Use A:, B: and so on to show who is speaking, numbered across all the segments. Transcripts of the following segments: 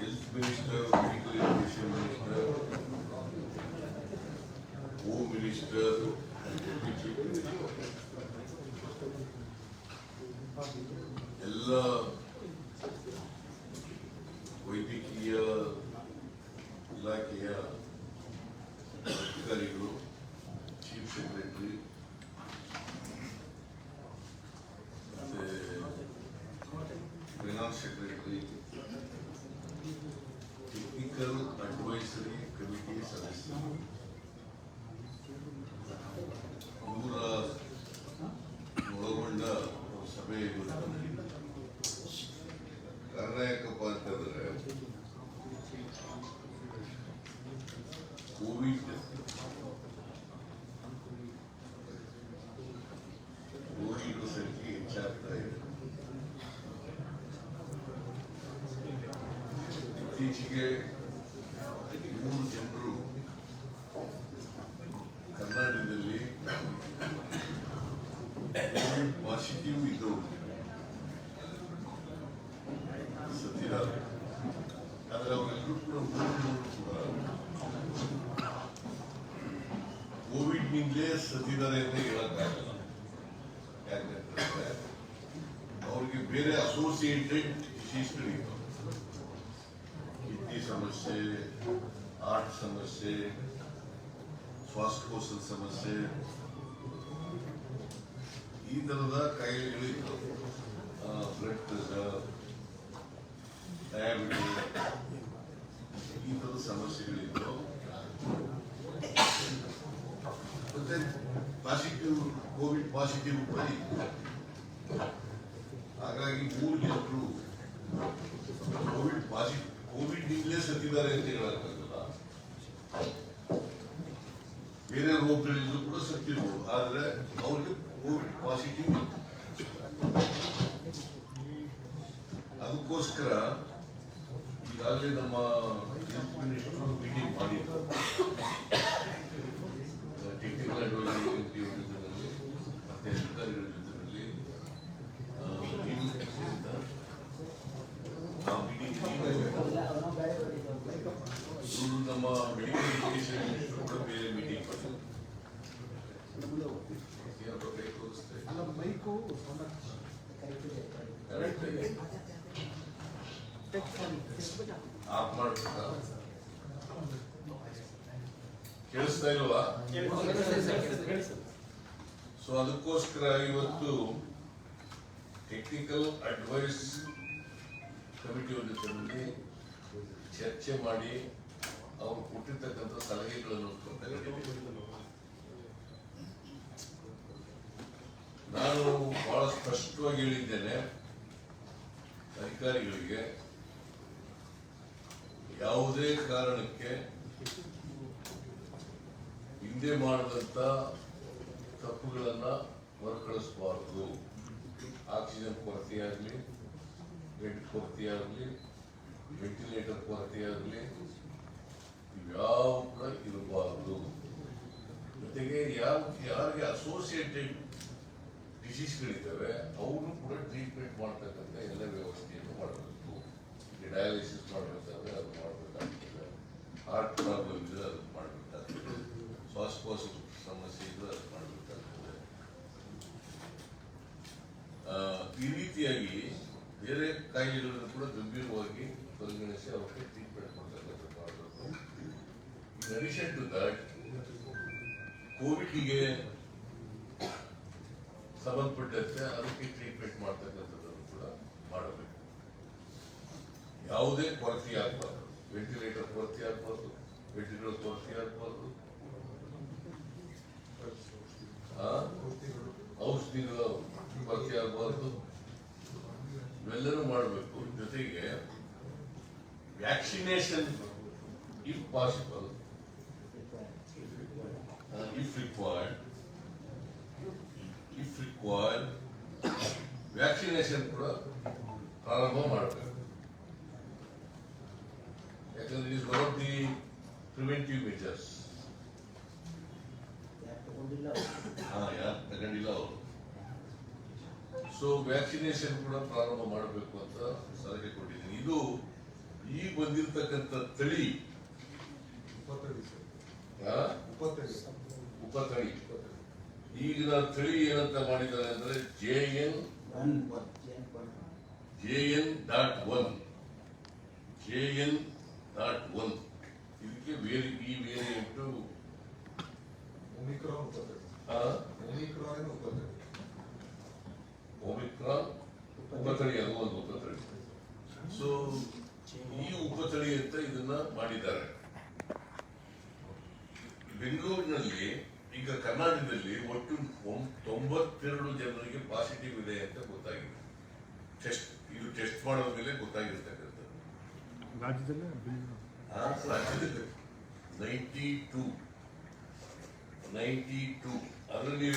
A: Health minister medical education minister home ಎಲ್ಲ ಸಭೆ ಕಾರಣ ಯಾಕಪ್ಪ ಅಂತಂದ್ರೆ ಕೋವಿಡ್ ರೋಗಿಗಳ ಸಂಖ್ಯೆ ಹೆಚ್ಚಾಗ್ತಾ ಇದೆ ಇತ್ತೀಚೆಗೆ ಮೂರು ಜನರು ಕರ್ನಾಟಕದಲ್ಲಿ ಪಾಸಿಟಿವ್ ಇದ್ದವರು ಸತ್ತಿದ್ದಾರೆ ಆದರೆ ಅವರೆಲ್ಲರೂ ಕೂಡ ಮೂರು ಕೂಡ ಸತ್ತಿದ್ದಾರೆ ಅಂತ ಹೇಳಕ್ಕಾಗಲ್ಲ. ಅವ್ರಿಗೆ ಬೇರೆ ಅಸೋಸಿಯೇಟೆಡ್ ಡಿಸೀಸ್ಗಳಿವೆ ಕಿಡ್ನಿ ಸಮಸ್ಯೆ ಆರ್ಟ್ ಸಮಸ್ಯೆ, ಶ್ವಾಸಕೋಶದ ಸಮಸ್ಯೆ, ಈ ತರದ ಕಾಯಿಲೆಗಳಿತ್ತು. ಬ್ಲಡ್ ಪ್ರೆಷರ್ ಡಯಾಬಿಟಿಸ್ ಈ ತರದ ಸಮಸ್ಯೆಗಳಿತ್ತು. ಮತ್ತೆ ಪಾಸಿಟಿವ್ ಕೋವಿಡ್ ಪಾಸಿಟಿವ್ ಕೂಡ ಹಾಗಾಗಿ ಮೂರು ಜನರು ಕೋವಿಡ್ ಪಾಸಿಟಿವ್ ಕೋವಿಡ್ ನಿಂದಲೇ ಸತ್ತಿದ್ದಾರೆ ಅಂತ ಹೇಳಕ್ಕಾಗಲ್ಲ ಬೇರೆ ರೋಗಗಳಿಂದ ಕೂಡ ಸತ್ತಿರ್ಬೋದು ಆದರೆ ಅವ್ರಿಗೆ ಕೋವಿಡ್ ಪಾಸಿಟಿವ್ ಅದಕ್ಕೋಸ್ಕರ ಈಗಾಗಲೇ ನಮ್ಮ ಹೆಲ್ತ್ ಮಿನಿಸ್ಟರ್ ಮೀಟಿಂಗ್ ಮಾಡಿದ್ರು ಟೆಕ್ನಿಕಲ್ ಅಡ್ವೈಸರಿ ಕಮಿಟಿ ಜೊತೆಯಲ್ಲಿ ಮತ್ತೆ ಅಧಿಕಾರಿಗಳ ಜೊತೆಯಲ್ಲಿ ಆ, meeting ಅಂತ ಆ meeting ಇವರು ನಮ್ಮ ಮೆಡಿಕಲ್ ಎಜುಕೇಶನ್ ಮಿನಿಸ್ಟರ್ ಕೂಡ ಬೇರೆ ಮೀಟಿಂಗ್ ಮಾಡಿದ್ರು ಏನಪ್ಪ ಕೈ ತೋರಿಸ್ತಾ ಇದ್ದಾರೆ?
B: ಅಲ್ಲ ಮೈಕು
A: Correct ಆಗಿ ಆಫ್ ಮಾಡ್ಬೇಕಾ ಕೇಳಿಸ್ತಾ ಇಲ್ವಾ ಸೊ ಅದಕ್ಕೋಸ್ಕರ ಇವತ್ತು ಟೆಕ್ನಿಕಲ್ ಅಡ್ವೈಸ್ ಕಮಿಟಿಯ ತಂದು ಚರ್ಚೆ ಮಾಡಿ ಅವರು ಕೊಟ್ಟಿರ್ತಕ್ಕಂಥ ಸಲಹೆಗಳನ್ನು. ನಾನು ಬಹಳ ಸ್ಪಷ್ಟವಾಗಿ ಹೇಳಿದ್ದೇನೆ ಅಧಿಕಾರಿಗಳಿಗೆ ಯಾವುದೇ ಕಾರಣಕ್ಕೆ ಹಿಂದೆ ಮಾಡಿದಂತ ತಪ್ಪುಗಳನ್ನು ಮರುಕಳಿಸಬಾರದು. ಆಕ್ಸಿಜನ್ ಕೊರತೆಯಾಗಲಿ, ಬೆಡ್ ಕೊರತೆಯಾಗಲಿ, ವೆಂಟಿಲೇಟರ್ ಕೊರತೆಯಾಗಲಿ ಇವ್ಯಾವ ಕೂಡ ಇರಬಾರ್ದು. ಜೊತೆಗೆ ಯಾವ ಯಾರಿಗೆ ಅಸೋಸಿಯೇಟೆಡ್ ಡಿಸೀಸ್ಗಳಿದ್ದಾವೆ ಅವರು ಕೂಡ ಟ್ರೀಟ್ಮೆಂಟ್ ಮಾಡ್ತಕ್ಕಂಥ ಎಲ್ಲ ವ್ಯವಸ್ಥೆಯನ್ನು ಮಾಡಬೇಕು. ಡಯಾಲಿಸಿಸ್ ಮಾಡಬೇಕಾದ್ರೆ ಅದು ಮಾಡಬೇಕಾಗ್ತದೆ. ಹಾರ್ಟ್ ಪ್ರಾಬ್ಲಮ್ ಇದ್ರೆ ಅದು ಮಾಡಬೇಕಾಗ್ತದೆ ಶ್ವಾಸಕೋಶ ಸಮಸ್ಯೆ ಅದು ಮಾಡಬೇಕಾಗ್ತದೆ ಈ ರೀತಿಯಾಗಿ ಬೇರೆ ಕಾಯಿಲೆಗಳನ್ನು ಕೂಡ ಗಂಭೀರವಾಗಿ ಪರಿಗಣಿಸಿ ಅವಕ್ಕೆ ಟ್ರೀಟ್ಮೆಂಟ್ ಮಾಡ್ತಕ್ಕಂಥ ಮಾಡಬೇಕು ಇನ್ ಅಡಿಷನ್ ಕೋವಿಡ್ಗೆ ಸಂಬಂಧಪಟ್ಟಂತೆ ಅದಕ್ಕೆ ಟ್ರೀಟ್ಮೆಂಟ್ ಮಾಡ್ತಕ್ಕಂಥದ್ದನ್ನು ಕೂಡ ಮಾಡಬೇಕು. ಯಾವುದೇ ಕೊರತೆ ಆಗಬಾರ್ದು ವೆಂಟಿಲೇಟರ್ ಕೊರತೆ ಆಗಬಾರ್ದು ವೆಂಟಿಲೇಟರ್ ಕೊರತೆ ಆಗಬಾರ್ದು ಔಷಧಿಗಳ ಕೊರತೆ ಆಗಬಾರ್ದು ಇವೆಲ್ಲರೂ ಮಾಡಬೇಕು ಜೊತೆಗೆ vaccination if possible if required if required vaccination ಕೂಡ ಪ್ರಾರಂಭ ಮಾಡಬೇಕು ಯಾಕಂದ್ರೆ is one of the preventive measures ಹಾ ಯಾರು ತಗೊಂಡಿಲ್ಲ ಅವರು. ಸೊ ವ್ಯಾಕ್ಸಿನೇಷನ್ ಕೂಡ ಪ್ರಾರಂಭ ಮಾಡಬೇಕು ಅಂತ ಸಲಹೆ ಕೊಟ್ಟಿದ್ದೀನಿ. ಇದು ಈ ಬಂದಿರತಕ್ಕಂಥ ತಳಿ ಉಪತಳಿ ಈಗಿನ ತಳಿ ಏನಂತ ಮಾಡಿದ್ದಾರೆ ಅಂದ್ರೆ
C: J N
A: J N dot one. J N dot one. ಇದಕ್ಕೆ ಬೇರೆ ಈ ವೇರಿಯಂಟು
B: ಒಮಿಕ್ರಾನ್ ಇಪ್ಪತ್ತೈದು ಒಮಿಕ್ರಾನ್ ಇಪ್ಪತ್ತೈದು
A: ಒಮಿಕ್ರಾನ್ ಉಪತಳಿ ಅದು ಒಂದು ಉಪತಳಿ. ಸೊ ಈ ಉಪತಳಿ ಅಂತ ಇದನ್ನ ಮಾಡಿದ್ದಾರೆ. ಬೆಂಗಳೂರಿನಲ್ಲಿ ಈಗ ಕರ್ನಾಟಕದಲ್ಲಿ ಒಟ್ಟು ಒಂ- ತೊಂಬತ್ತೆರಡು ಜನರಿಗೆ ಪಾಸಿಟಿವ್ ಇದೆ ಅಂತ ಗೊತ್ತಾಗಿದೆ. ಟೆಸ್ಟ್ ಇದು ಟೆಸ್ಟ್ ಮಾಡೋದ ಮೇಲೆ ಗೊತ್ತಾಗಿರ್ತಕ್ಕಂಥದ್ದು.
D: ರಾಜ್ಯದಲ್ಲಿ
A: ನೈಂಟಿ ಟೂ ನೈಂಟಿ ಟೂ ಅದರಲ್ಲಿ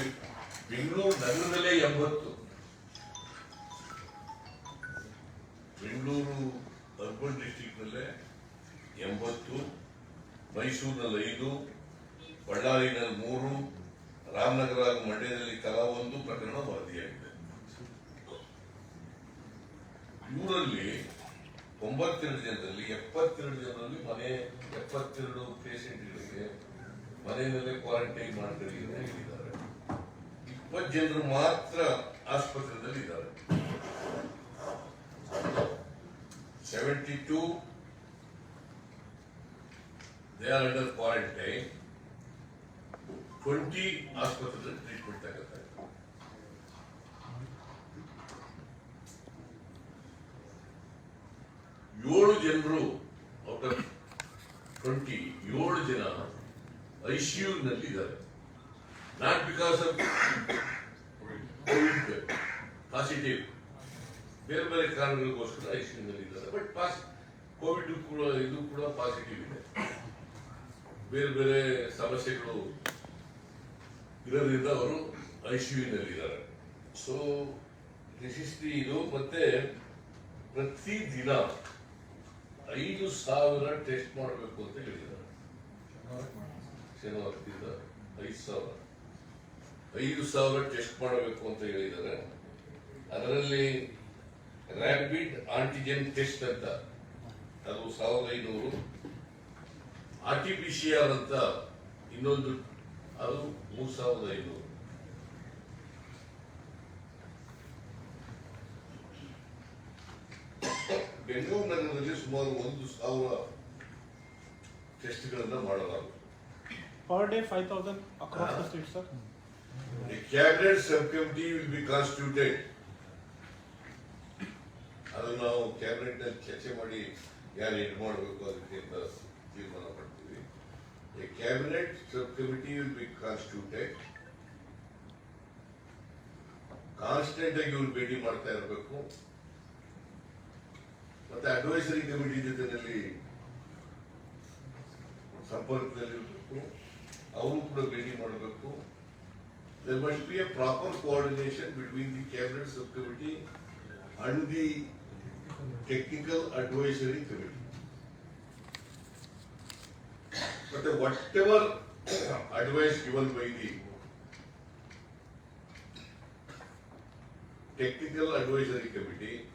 A: ಬೆಂಗಳೂರು ನಗರದಲ್ಲೇ ಎಂಬತ್ತು. ಬೆಂಗಳೂರು ಅರ್ಬನ್ ಡಿಸ್ಟ್ರಿಕ್ಟ್ ನಲ್ಲೇ ಎಂಬತ್ತು, ಮೈಸೂರಿನಲ್ಲಿ ಐದು, ಬಳ್ಳಾರಿನಲ್ಲಿ ಮೂರು ರಾಮನಗರ ಮಂಡ್ಯದಲ್ಲಿ ಕಲಾ ಒಂದು ಪ್ರಕರಣ ವರದಿಯಾಗಿದೆ. ಇವರಲ್ಲಿ ಒಂಬತ್ತೆರಡು ಜನರಲ್ಲಿ ಎಪ್ಪತ್ತೆರಡು ಜನರಲ್ಲಿ ಮನೆ ಎಪ್ಪತ್ತೆರಡು ಪೇಷಂಟ್ಗಳಿಗೆ ಮನೆಯಲ್ಲೇ ಕ್ವಾರಂಟೈನ್ ಮಾಡ್ಕೊಳ್ಳಿ ಅಂತ ಹೇಳಿದ್ದಾರೆ ಇಪ್ಪತ್ತು ಜನರು ಮಾತ್ರ ಆಸ್ಪತ್ರೆಯಲ್ಲಿ ಇದ್ದಾರೆ seventy two they are under quarantine twenty ಆಸ್ಪತ್ರೆಯಲ್ಲಿ ಟ್ರೀಟ್ಮೆಂಟ್ ತಗೋತಾ ಇದ್ದಾರೆ ಏಳು ಜನರು ಔಟ್ ಆಫ್ ಟ್ವೆಂಟಿ ಏಳು ಜನ ಐಸಿಯುನಲ್ಲಿ ಇದ್ದಾರೆ. ನಾಟ್ ಬಿಕಾಸ್ ಆಫ್ ಪಾಸಿಟಿವ್ ಬೇರೆ ಬೇರೆ ಕಾರಣಗಳಿಗೋಸ್ಕರ ಐಸಿಯುನಲ್ಲಿ ಇದ್ದಾರೆ. ಬಟ್ ಪಾಸ್ ಕೋವಿಡ್ ಕೂಡ, ಇದು ಕೂಡ ಪಾಸಿಟಿವ್ ಇದೆ. ಬೇರೆ ಬೇರೆ ಸಮಸ್ಯೆಗಳು ಇರೋದ್ರಿಂದ ಅವರು ಐಸಿಯುನಲ್ಲಿ ಇದ್ದಾರೆ. ಸೊ ಯಶಸ್ವಿ ಇದು ಮತ್ತೆ ಪ್ರತಿ ದಿನ ಐದು ಸಾವಿರ ಟೆಸ್ಟ್ ಮಾಡಬೇಕು ಅಂತ ಹೇಳಿದ್ದಾರೆ. ಶನಿವಾರದಿಂದ ಐದು ಸಾವಿರ. ಐದು ಸಾವಿರ ಟೆಸ್ಟ್ ಮಾಡಬೇಕು ಅಂತ ಹೇಳಿದ್ದಾರೆ. ಅದರಲ್ಲಿ ರ್ಯಾಪಿಡ್ ಆಂಟಿಜೆನ್ ಟೆಸ್ಟ್ ಅಂತ, ಅದು ಸಾವಿರದ ಐನೂರು. R T P C R ಅಂತ ಇನ್ನೊಂದು, ಅದು ಮೂರು ಸಾವಿರದ ಐನೂರು. ಬೆಂಗಳೂರು ನಗರದಲ್ಲಿ ಸುಮಾರು ಒಂದು ಸಾವಿರ ಟೆಸ್ಟ್ಗಳನ್ನು ಮಾಡಲಾಗುತ್ತೆ
D: Per day, five thousand across the state, sir.
A: A cabinet subcommittee will be constituted. ಅದು ನಾವು ಕ್ಯಾಬಿನೆಟ್ ನಲ್ಲಿ ಚರ್ಚೆ ಮಾಡಿ ಯಾರು ಇದು ಮಾಡಬೇಕು ಅದಕ್ಕೆ ಅಂತ ತೀರ್ಮಾನ ಮಾಡ್ತೀವಿ a cabinet sub committee will be constituted constant ಆಗಿ ಇವ್ರು ಭೇಟಿ ಮಾಡ್ತಾ ಇರಬೇಕು ಮತ್ತೆ ಅಡ್ವೈಸರಿ ಕಮಿಟಿ ಜೊತೆನಲ್ಲಿ ಸಂಪರ್ಕದಲ್ಲಿರಬೇಕು ಅವರು ಕೂಡ ಭೇಟಿ ಮಾಡಬೇಕು there must be a proper coordination between the cabinet subcommittee and the technical advisory committee. But the whatever advice given by the technical advisory committee,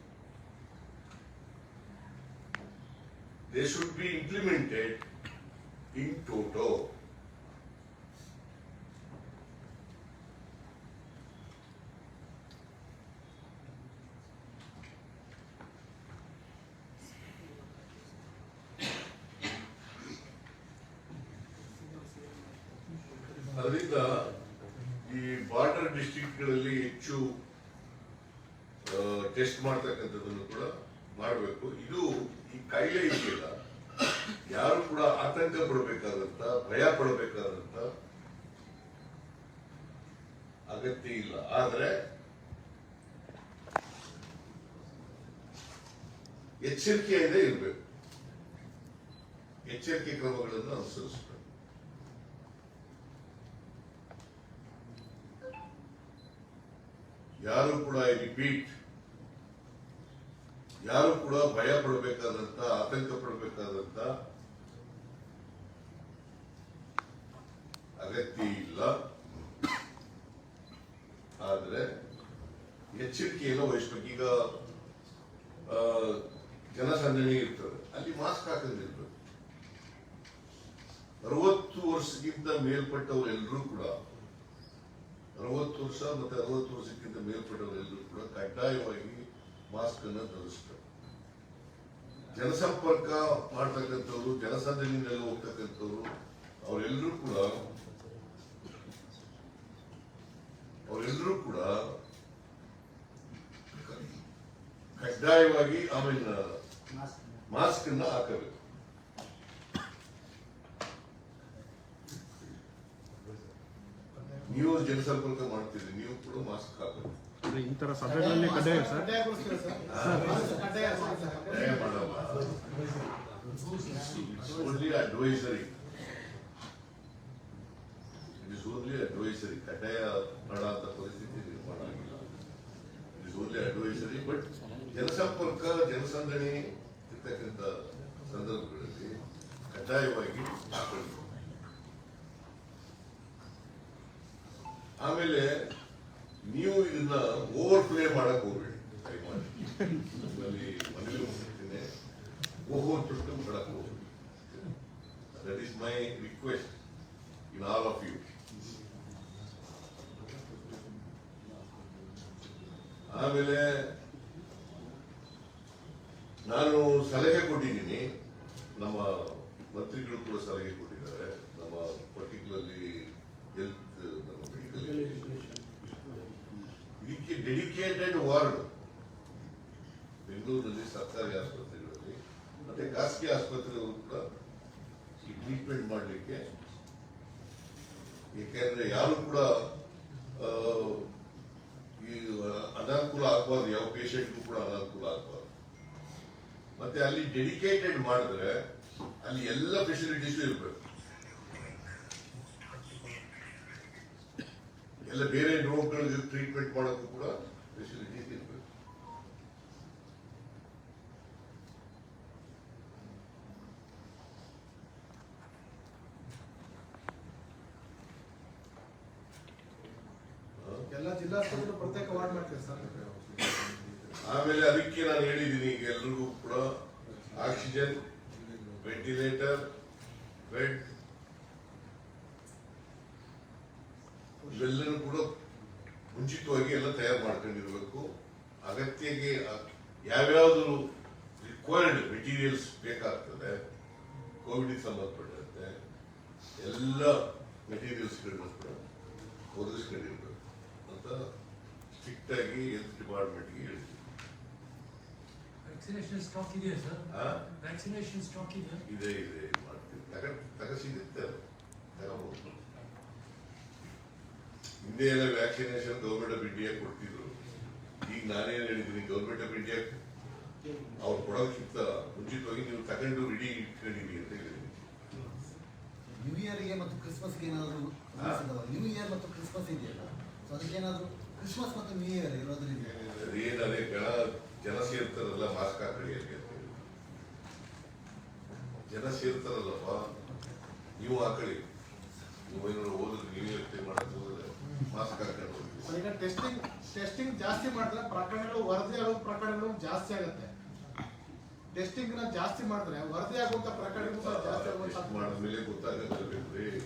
A: they should be implemented in toto. Border ಹೆಚ್ಚು test ಮಾಡ್ತಕ್ಕಂಥದ್ದನ್ನು ಕೂಡ ಮಾಡಬೇಕು. ಇದು ಈ ಕಾಯಿಲೆ ಇದೆಯಲ್ಲ, ಯಾರು ಕೂಡ ಆತಂಕ ಪಡಬೇಕಾದಂತ ಭಯ ಪಡಬೇಕಾದಂತ ಅಗತ್ಯ ಇಲ್ಲ. ಆದರೆ ಎಚ್ಚರಿಕೆಯಿಂದ ಇರಬೇಕು. ಎಚ್ಚರಿಕೆ ಕ್ರಮಗಳನ್ನು ಅನುಸರಿಸಬೇಕು ಯಾರು ಕೂಡ ಐ ರಿಪೀಟ್ ಯಾರು ಕೂಡ ಭಯ ಪಡಬೇಕಾದಂತ, ಆತಂಕ ಪಡಬೇಕಾದಂತ ಅಗತ್ಯ ಇಲ್ಲ. ಆದ್ರೆ ಎಚ್ಚರಿಕೆಯನ್ನು ವಹಿಸ್ಬೇಕು. ಈಗ ಜನಸಂದಣಿ ಇರ್ತದೆ. ಅಲ್ಲಿ ಮಾಸ್ಕ್ ಹಾಕಂದಿರ್ಬೇಕು ಅರವತ್ತು ವರ್ಷಕ್ಕಿಂತ ಮೇಲ್ಪಟ್ಟವರೆಲ್ಲರೂ ಕೂಡ ಅರವತ್ತು ವರ್ಷ ಮತ್ತೆ ಅರವತ್ತು ವರ್ಷಕ್ಕಿಂತ ಮೇಲ್ಪಟ್ಟವರೆಲ್ಲರೂ ಕೂಡ ಕಡ್ಡಾಯವಾಗಿ ಮಾಸ್ಕ್ ಅನ್ನು ಧರಿಸ್ತಾರೆ. ಜನಸಂಪರ್ಕ ಮಾಡ್ತಕ್ಕಂಥವ್ರು ಜನಸಂದಣಿನಲ್ಲಿ ಹೋಗ್ತಕ್ಕಂಥವ್ರು ಅವರೆಲ್ಲರೂ ಕೂಡ ಅವರೆಲ್ಲರೂ ಕೂಡ ಕಡ್ಡಾಯವಾಗಿ ಆಮೇಲೆ
C: ಮಾಸ್ಕ್
A: ಮಾಸ್ಕ್ ಅನ್ನ ಹಾಕಬೇಕು. ನೀವು ಜನಸಂಪರ್ಕ ಮಾಡ್ತೀರಿ ನೀವು ಕೂಡ ಮಾಸ್ಕ್ ಹಾಕಬೇಕು
D: ಅಂದ್ರೆ ಈ ತರ ಸಭೆಗಳಲ್ಲಿ ಕಡ್ಡಾಯ ಸರ್.
A: ಕಡ್ಡಾಯ ಮಾಡಲ್ಲ only advisory it is only advisory ಕಡ್ಡಾಯ ಮಾಡಂತ ಪರಿಸ್ಥಿತಿ ನಿರ್ಮಾಣ ಆಗಿಲ್ಲ it is only advisory but ಜನಸಂಪರ್ಕ ಜನಸಂದಣಿ ಇರ್ತಕ್ಕಂಥ ಸಂದರ್ಭಗಳಲ್ಲಿ ಕಡ್ಡಾಯವಾಗಿ ಹಾಕೊಳ್ಳಿ ಆಮೇಲೆ ನೀವು ಇದನ್ನ ಓವರ್ ಪ್ಲೇ ಮಾಡಕ್ ಹೋಗ್ಬೇಡಿ ದಯಮಾಡಿ. ನಿಮ್ಮಲ್ಲಿ ಮನವಿ ಮಾಡ್ತೀನಿ ಮಾಡಕ್ ಹೋಗ್ಬೇಡಿ that is my request in all of you ಆಮೇಲೆ ನಾನು ಸಲಹೆ ಕೊಟ್ಟಿದ್ದೀನಿ. ನಮ್ಮ ಮಂತ್ರಿಗಳು ಕೂಡ ಸಲಹೆ ಕೊಟ್ಟಿದ್ದಾರೆ. ನಮ್ಮ ಪರ್ಟಿಕ್ಯುಲರ್ಲಿ ಹೆಲ್ತ್ ನಮ್ಮ ಮೆಡಿಕಲ್ ಇದಕ್ಕೆ ಡೆಡಿಕೇಟೆಡ್ ವಾರ್ಡ್ ಬೆಂಗಳೂರಿನಲ್ಲಿ ಸರ್ಕಾರಿ ಆಸ್ಪತ್ರೆಗಳಲ್ಲಿ ಮತ್ತೆ ಖಾಸಗಿ ಆಸ್ಪತ್ರೆಗಳು ಕೂಡ ಈ ಟ್ರೀಟ್ಮೆಂಟ್ ಮಾಡಲಿಕ್ಕೆ ಏಕೆಂದ್ರೆ ಯಾರು ಕೂಡ ಈ ಅನಾನುಕೂಲ ಆಗಬಾರ್ದು, ಯಾವ ಪೇಷಂಟ್ಗೂ ಕೂಡ ಅನಾನುಕೂಲ ಆಗಬಾರ್ದು. ಮತ್ತೆ ಅಲ್ಲಿ ಡೆಡಿಕೇಟೆಡ್ ಮಾಡಿದ್ರೆ ಅಲ್ಲಿ ಎಲ್ಲ ಫೆಸಿಲಿಟೀಸು ಇರಬೇಕು. ಎಲ್ಲ ಬೇರೆ ರೋಗಗಳಿಗೆ ಟ್ರೀಟ್ಮೆಂಟ್ ಮಾಡೋಕ್ಕೂ ಕೂಡ ಫೆಸಿಲಿಟೀಸ್ ಇರಬೇಕು
B: ಎಲ್ಲ ಜಿಲ್ಲಾಸ್ಪತ್ರೆ ಪ್ರತ್ಯೇಕ ವಾರ್ಡ್ ಮಾಡ್ತೀವಿ ಸರ್?
A: ಆಮೇಲೆ ಅದಕ್ಕೆ ನಾನು ಹೇಳಿದ್ದೀನಿ ಈಗ ಎಲ್ರಿಗೂ ಕೂಡ ಆಕ್ಸಿಜನ್, ವೆಂಟಿಲೇಟರ್, ಬೆಡ್ ಇವೆಲ್ಲರೂ ಕೂಡ ಮುಂಚಿತವಾಗಿ ಎಲ್ಲ ತಯಾರು ಮಾಡ್ಕೊಂಡಿರಬೇಕು. ಅಗತ್ಯಗೆ ಯಾವ್ಯಾವ್ದು ರಿಕ್ವೈರ್ಡ್ ಮೆಟೀರಿಯಲ್ಸ್ ಬೇಕಾಗ್ತದೆ ಕೋವಿಡ್ ಸಂಬಂಧಪಟ್ಟಂತೆ ಎಲ್ಲ ಮೆಟೀರಿಯಲ್ಸ್ಗಳನ್ನ ಕೂಡ ಒದಗಿಸ್ಕೊಂಡಿರ್ಬೇಕು. ಸ್ಟ್ರಿಕ್ಟ್ ಆಗಿ ಹೆಲ್ತ್ ಡಿಪಾರ್ಟ್ಮೆಂಟ್ಗೆ ಹೇಳಿದ್ವಿ
E: ವ್ಯಾಕ್ಸಿನೇಷನ್ ಸ್ಟಾಕ್ ಇದೆಯಾ ಸರ್
A: ಆ?
E: ವ್ಯಾಕ್ಸಿನೇಷನ್ ಸ್ಟಾಕ್ ಇದೆ
A: ಇದೆ ಇದೆ ಮಾಡ್ತೀವಿ. ತಗ ತಗ ಸಿಗುತ್ತೆ ಅದು. ತಗೋಬಹುದು. ಹಿಂದೆ ಎಲ್ಲ ವ್ಯಾಕ್ಸಿನೇಷನ್ ಗೌರ್ಮೆಂಟ್ ಆಫ್ ಇಂಡಿಯಾ ಕೊಡ್ತಿದ್ರು. ಈಗ ನಾನೇನ್ ಹೇಳಿದ್ದೀನಿ ಗೌರ್ಮೆಂಟ್ ಆಫ್ ಇಂಡಿಯಾ ಅವ್ರು ಕೊಡೋದಕ್ಕಿಂತ ಮುಂಚಿತವಾಗಿ ನೀವು ತಗೊಂಡು ರೆಡಿ ಇಟ್ಕೊಂಡಿರಿ ಅಂತ ಹೇಳಿದ್ದೀನಿ.
C: ನ್ಯೂ ಇಯರ್ಗೆ ಮತ್ತು ಕ್ರಿಸ್ಮಸ್ಗೆ ಏನಾದರೂ? ನ್ಯೂ ಇಯರ್ ಮತ್ತು ಕ್ರಿಸ್ಮಸ್ ಇದೆಯಲ್ಲ? ಸೊ ಅದಕ್ಕೇನಾದರೂ ಕ್ರಿಸ್ಮಸ್ ಮತ್ತು ನ್ಯೂ ಇಯರ್ ಇರೋದ್ರಿಂದ
A: ಅದೇನು ಅದೇ ಜನ ಜನ ಸೇರ್ತಾರಲ್ಲ ಮಾಸ್ಕ್ ಹಾಕೊಳ್ಳಿ. ಜನ ಸೇರ್ತಾರಲ್ಲಪ್ಪ ನೀವು ಹಾಕೊಳ್ಳಿ ನೀವು ಏನಾದ್ರು ಹೋದ್ರೆ ನೀವು ಯೋಚನೆ ಮಾಡಕ್ ಹೋದ್ರೆ ಮಾಸ್ಕ್ ಹಾಕೊಂಡು
F: ಈಗ ಟೆಸ್ಟಿಂಗ್ ಟೆಸ್ಟಿಂಗ್ ಜಾಸ್ತಿ ಮಾಡಿದ್ರೆ ಪ್ರಕರಣಗಳು ವರದಿ ಆಗೋ ಪ್ರಕರಣಗಳು ಜಾಸ್ತಿ ಆಗುತ್ತೆ. ಟೆಸ್ಟಿಂಗ್ನ ಜಾಸ್ತಿ ಮಾಡಿದ್ರೆ ವರದಿ ಆಗುವಂತ ಪ್ರಕರಣಗಳು ಜಾಸ್ತಿ ಆಗುವಂತ
A: ಮಾಡಿದ್ಮೇಲೆ ಗೊತ್ತಾಗಬೇಕು ಈಗ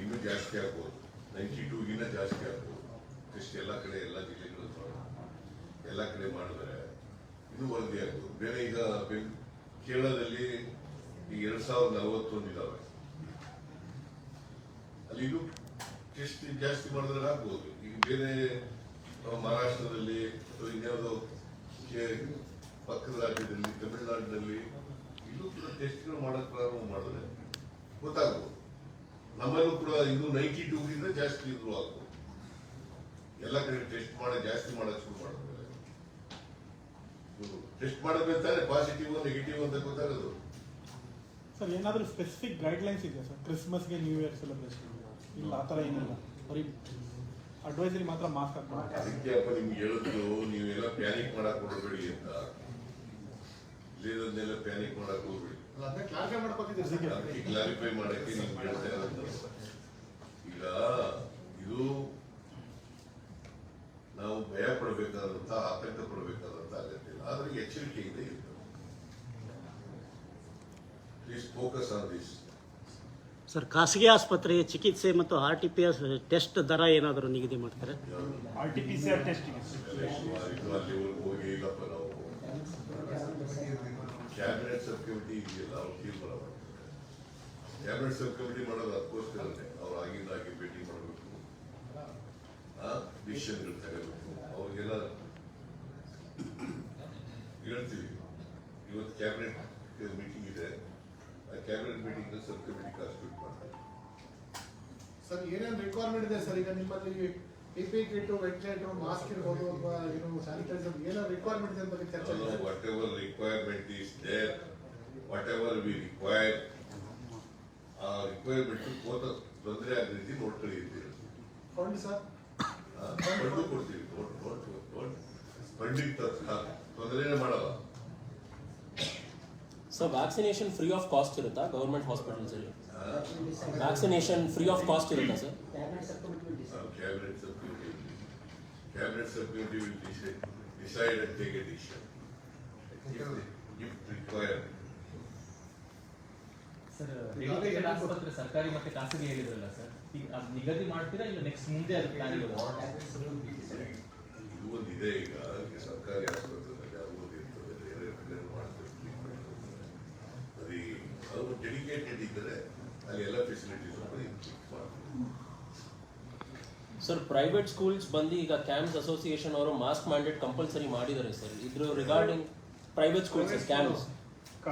A: ಇನ್ನೂ ಜಾಸ್ತಿ ಆಗ್ಬೋದು. ನೈಂಟಿ ಟೂಗಿನ್ನ ಜಾಸ್ತಿ ಆಗ್ಬೋದು. ಟೆಸ್ಟ್ ಎಲ್ಲ ಕಡೆ ಎಲ್ಲ ಜಿಲ್ಲೆಗಳು ಎಲ್ಲ ಕಡೆ ಮಾಡಿದ್ರೆ ಇದು ವರದಿ ಆಗ್ಬೋದು. ಬೇರೆ ಈಗ ಕೇರಳದಲ್ಲಿ ಈಗ ಎರಡ್ ಸಾವಿರದ ನಲವತ್ತೊಂದು ಇದಾವೆ. ಅಲ್ಲಿ ಇದು ಟೆಸ್ಟ್ ಜಾಸ್ತಿ ಮಾಡಿದ್ರೆ ಆಗ್ಬೋದು. ಈಗ ಬೇರೆ ಮಹಾರಾಷ್ಟ್ರದಲ್ಲಿ ಅಥವಾ ಇನ್ಯಾವುದೋ ಪಕ್ಕದ ರಾಜ್ಯದಲ್ಲಿ, ತಮಿಳುನಾಡಿನಲ್ಲಿ ಇಲ್ಲೂ ಕೂಡ ಟೆಸ್ಟ್ಗಳು ಮಾಡಕ್ ಪ್ರಾರಂಭ ಮಾಡಿದ್ರೆ ಗೊತ್ತಾಗ್ಬೋದು. ನಮ್ಮಲ್ಲೂ ಕೂಡ ಇದು ನೈಂಟಿ ಟೂಗಿಂತ ಜಾಸ್ತಿ ಇದ್ರು ಆಗ್ಬೋದು ಎಲ್ಲ ಕಡೆ ಟೆಸ್ಟ್ ಮಾಡಿ ಜಾಸ್ತಿ ಮಾಡಕ್ ಶುರು ಮಾಡಿದ್ರೆ. ಟೆಸ್ಟ್ ಮಾಡಿದ್ಮೇಲೆ ತಾನೇ ಪಾಸಿಟಿವ್ ನೆಗೆಟಿವ್ ಅಂತ ಗೊತ್ತಾಗೋದು.
D: ಸರ್ ಏನಾದರೂ ಸ್ಪೆಸಿಫಿಕ್ ಗೈಡ್ಲೈನ್ಸ್ ಇದೆಯಾ ಸರ್? ಕ್ರಿಸ್ಮಸ್ಗೆ ನ್ಯೂ ಇಯರ್ ಸೆಲೆಬ್ರೇಷನ್ ಇಲ್ಲ ಆ ಥರ ಏನಿಲ್ಲ. ಬರೀ ಅಡ್ವೈಸರಿ ಮಾತ್ರ ಮಾಸ್ಕ್ ಹಾಕೊಂಡು
A: ಅದಕ್ಕೆ ಅಪ್ಪ ನಿಮ್ಗೆ ಹೇಳಿದ್ರು ನೀವೆಲ್ಲ ಪ್ಯಾನಿಕ್ ಮಾಡಕ್ ಹೋಗ್ಬೇಡಿ ಅಂತ. ಇಲ್ಲಿರೋದನ್ನೆಲ್ಲ ಪ್ಯಾನಿಕ್ ಮಾಡಕ್ ಹೋಗ್ಬೇಡಿ.
F: ಕ್ಲಾರಿಫೈ
A: ಮಾಡಕ್ಕೆ ನಿಮ್ಗೆ ಹೇಳ್ತಾ ಇರೋದು. ಈಗ ಇದು ನಾವು ಭಯ ಪಡಬೇಕಾದಂತ ಆತಂಕ ಪಡಬೇಕಾದಂತ ಅಗತ್ಯ ಇಲ್ಲ. ಆದ್ರೆ ಎಚ್ಚರಿಕೆಯಿಂದ ಇರ್ತದೆ please focus on this.
G: Sir ಖಾಸಗಿ ಆಸ್ಪತ್ರೆಯ ಚಿಕಿತ್ಸೆ ಮತ್ತು R T P S test ದರ ಏನಾದರೂ ನಿಗದಿ ಮಾಡ್ತಾರೆ?
D: R T P C R ಟೆಸ್ಟಿಗೆ
A: ಇದು ಅಲ್ಲಿವರೆಗೂ ಹೋಗಿ ಇಲ್ಲಪ್ಪ ನಾವು. ಕ್ಯಾಬಿನೆಟ್ ಸಬ್ ಕಮಿಟಿ ಇದೆಯಲ್ಲ ಅವ್ರು ತೀರ್ಮಾನ ಮಾಡ್ತಾರೆ ಕ್ಯಾಬಿನೆಟ್ ಸಬ್ ಕಮಿಟಿ ಮಾಡೋದು ಅದಕ್ಕೋಸ್ಕರನೇ ಅವ್ರು ಆಗಿಂದಾಗಿ ಭೇಟಿ ಮಾಡಬೇಕು. ಡಿಸಿಷನ್ಗಳು ತಗೋಬೇಕು ಅವ್ರಿಗೆಲ್ಲ ಹೇಳ್ತೀವಿ. ಇವತ್ತು ಕ್ಯಾಬಿನೆಟ್ ಮೀಟಿಂಗ್ ಇದೆ. ಆ cabinet meeting sub committee constitute ಮಾಡ್ತಾರೆ.
F: ಸರ್, ಏನೇನು ರಿಕ್ವೈರ್ಮೆಂಟ್ ಇದೆ ಸರ್ ಈಗ ನಿಮ್ಮಲ್ಲಿ? P P kit ventilator mask ಇರ್ಬೋದು ಅಥವಾ ಏನು ಸ್ಯಾನಿಟೈಸರ್ ಏನೋ ರಿಕ್ವೈರ್ಮೆಂಟ್ ಇದೆ ಅಂತ ಬಗ್ಗೆ ಚರ್ಚೆ
A: No, no,
F: ಇದೆ
A: whatever requirement is there, whatever we require, ಆ ರಿಕ್ವೈರ್ಮೆಂಟ್ ಕೋತ ತೊಂದರೆ ಆದ ರೀತಿ ನೋಡ್ಕೊಳ್ಳಿ ಇದ್ದೀರಿ
F: ಫಂಡ್ ಸರ್
A: ಫಂಡು ಕೊಡ್ತೀವಿ ನೋಡ್ ನೋಡ್ ನೋಡ್ ಫಂಡಿಗೆ ತೊಂದರೆನೇ ಮಾಡಲ್ಲ
H: sir vaccination free of cost ಇರುತ್ತಾ ಗೌರ್ಮೆಂಟ್ ಹಾಸ್ಪಿಟಲ್ಸ್ ಅಲ್ಲಿ ವ್ಯಾಕ್ಸಿನೇಷನ್ ಫ್ರೀ ಆಫ್ ಕಾಸ್ಟ್ ಇರುತ್ತಾ sir
A: cabinet sub committee cabinet sub committee will decide decide and take a decision if required
I: sir dedicated ಆಸ್ಪತ್ರೆ ಸರ್ಕಾರಿ ಮತ್ತೆ ಖಾಸಗಿ ಹೇಳಿದ್ರಲ್ಲ ಸರ್ ಈಗ ಅದು ನಿಗದಿ ಮಾಡ್ತೀರಾ ಇಲ್ಲ ನೆಕ್ಸ್ಟ್ ಮುಂದೆ ಅದು ಪ್ಲಾನ್
A: ಇದು ಒಂದು ಇದೆ ಈಗ ಈಗ ಸರ್ಕಾರಿ ಆಸ್ಪತ್ರೆಯಲ್ಲಿ ಅದು ಒಂದು ಇರ್ತದೆ ಬೇರೆ ಬೇರೆ ಮಾಡ್ತಿರ್ತೀವಿ ಅದು ಅವರು ಡೆಡಿಕೇಟೆಡ್ ಇದ್ದರೆ ಅಲ್ಲಿ ಎಲ್ಲ ಫೆಸಿಲಿಟೀಸ್
H: ಸರ್ ಪ್ರೈವೇಟ್ ಸ್ಕೂಲ್ಸ್ ಬಂದು ಈಗ ಕ್ಯಾಂಪ್ಸ್ ಅಸೋಸಿಯೇಷನ್ ಅವರು ಮಾಸ್ಕ್ ಮ್ಯಾಂಡೇಟ್ ಕಂಪಲ್ಸರಿ ಮಾಡಿದ್ದಾರೆ ಸರ್ ಇದ್ರ regarding private schools camps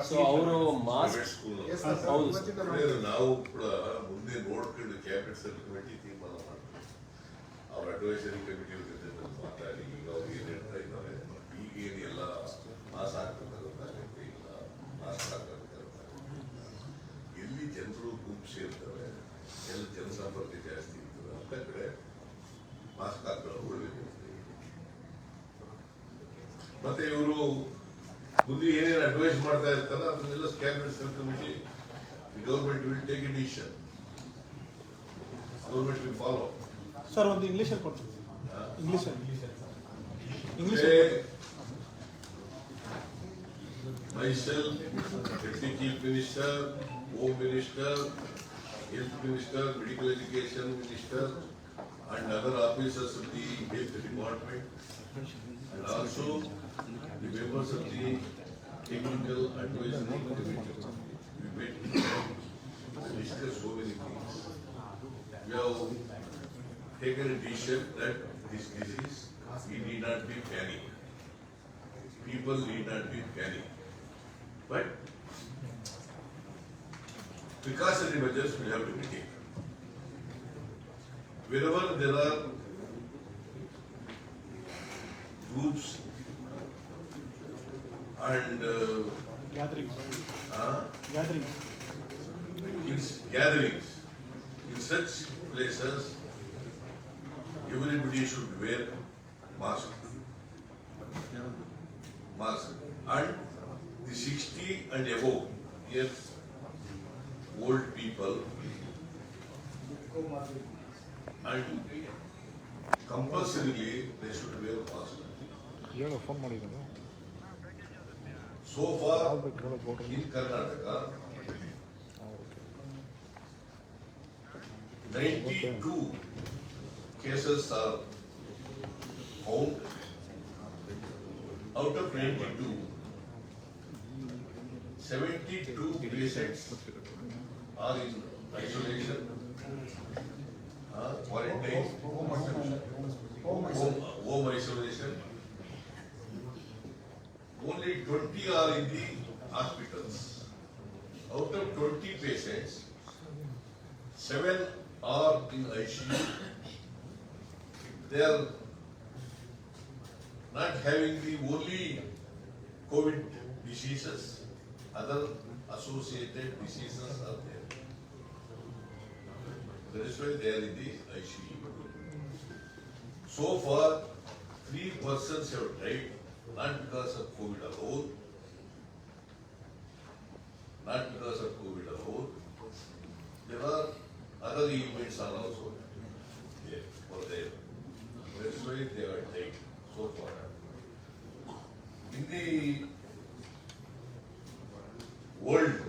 H: so ಅವರು ಮಾಸ್ಕ್. ಹೌದು,
A: ನಾವು ಕೂಡ ಮುಂದೆ ನೋಡ್ಕೊಂಡು ಕ್ಯಾಬಿನೆಟ್ ಸಬ್ ಕಮಿಟಿ ತೀರ್ಮಾನ ಮಾಡ್ತೀವಿ. ಅವ್ರ ಅಡ್ವೈಸರಿ ಕಮಿಟಿ ಜನರು ಗುಂಪು ಸೇರ್ತಾರೆ ಎಲ್ಲಿ ಜನಸಂಪರ್ಕ ಜಾಸ್ತಿ ಇರ್ತದೆ ಅಂತ ಕಡೆ ಮಾಸ್ಕ್ ಹಾಕೊಳ್ಳೋದು ಒಳ್ಳೆಯದು ಮತ್ತೆ ಇವರು ಮುಂದೆ ಏನೇನು ಅಡ್ವೈಸ್ ಮಾಡ್ತಾ ಇರ್ತಾರ ಅದನ್ನೆಲ್ಲ cabinet sub committee government will take a decision government will follow
D: sir ಒಂದು ಇಂಗ್ಲೀಷಲ್ಲಿ ಕೊಡ್ತೀನಿ ಇಂಗ್ಲೀಷಲ್ಲಿ English
A: myself, Deputy Chief Minister, Home Minister, Health Minister, Medical Education Minister, and other officers of the Health Department, and also the members of the Technical Advisory Committee. We met and discussed so many things. We have taken a decision that this disease, we need not be panic. People need not be panic. But precautionary measures will have to be taken. Wherever there are groups and uh,
D: gatherings.
A: Uh,
D: gatherings.
A: In, gatherings. In such places, everybody should wear mask. Mask. And the 60 and above yes old people and compulsorily they should wear mask. So far in Karnataka, ninety-two cases are found. Out of 92, 72 patients are in isolation, uh, quarantine, home, home isolation. Only twenty are in the hospitals. Out of twenty patients, seven are in ICU. They are not having the only COVID diseases, other associated diseases are there. That is why they in the ICU. So far, three persons have died, not because of COVID alone, not because of COVID alone. There are other events are also yeah, for them. That's why they are died so far. In the world,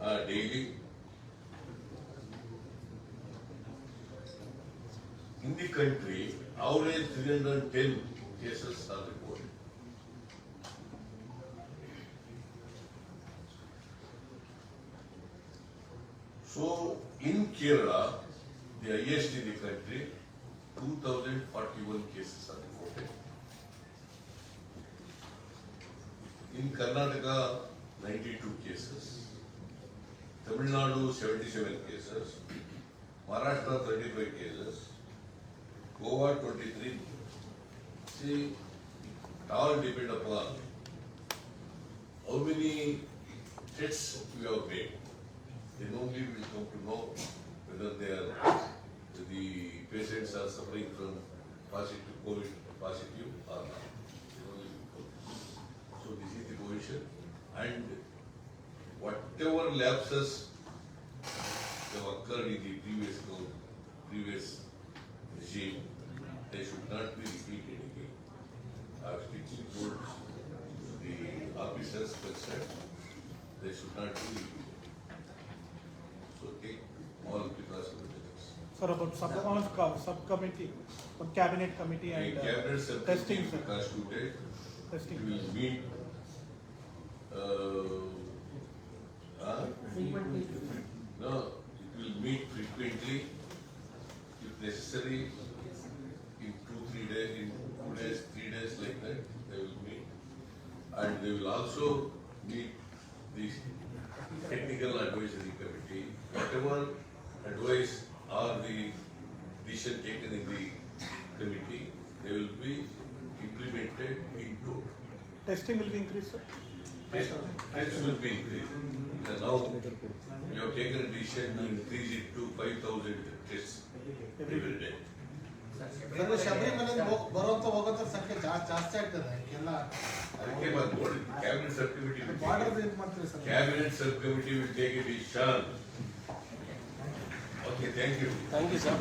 A: uh, daily. In the country, average 310 cases are reported. So in Kerala, the highest in the country, 2041 cases are reported. In Karnataka, 92 cases. Tamil Nadu, 77 cases. Maharashtra, 35 cases. Goa, 23. See, it all depend upon how many tests we have made. Then only we will come to know whether they are, the patients are suffering from positive, COVID positive or not. So this is the position and whatever lapses have occurred in the previous code, previous regime, they should not be repeated again. I have strictly the officers concerned, they should not be. So take all precautionary measures.
D: Sir, about sub, on co- subcommittee, on cabinet committee and uh,
A: cabinet subcommittee
D: testing,
A: will
D: sir.
A: constituted,
D: testing.
A: it will meet, uh, huh? No, it will meet frequently, if necessary, in two, three days, in two days, three days like that, they will meet. And they will also meet the technical advisory committee, whatever advice or the decision taken in the committee, they will be implemented into
D: Testing will be increased, sir?
A: Test, test will be increased. And now, we have taken a decision to increase it to five thousand tests every day.
F: Sir ಶಬರಿಮಲೆಗೆ ಹೋಗ್- ಬರೋಂಥ ಹೋಗೋಂಥ ಸಂಖ್ಯೆ ಜಾ- ಜಾಸ್ತಿ ಆಗ್ತದೆ ಎಲ್ಲ
A: ಅದಕ್ಕೆ ಮತ್ತೆ ನೋಡಿ, cabinet subcommittee will
F: border
A: take,
F: ಇದು ಮಾಡ್ತೀವಿ sir
A: cabinet subcommittee will take a decision. Okay, thank you.
H: Thank you sir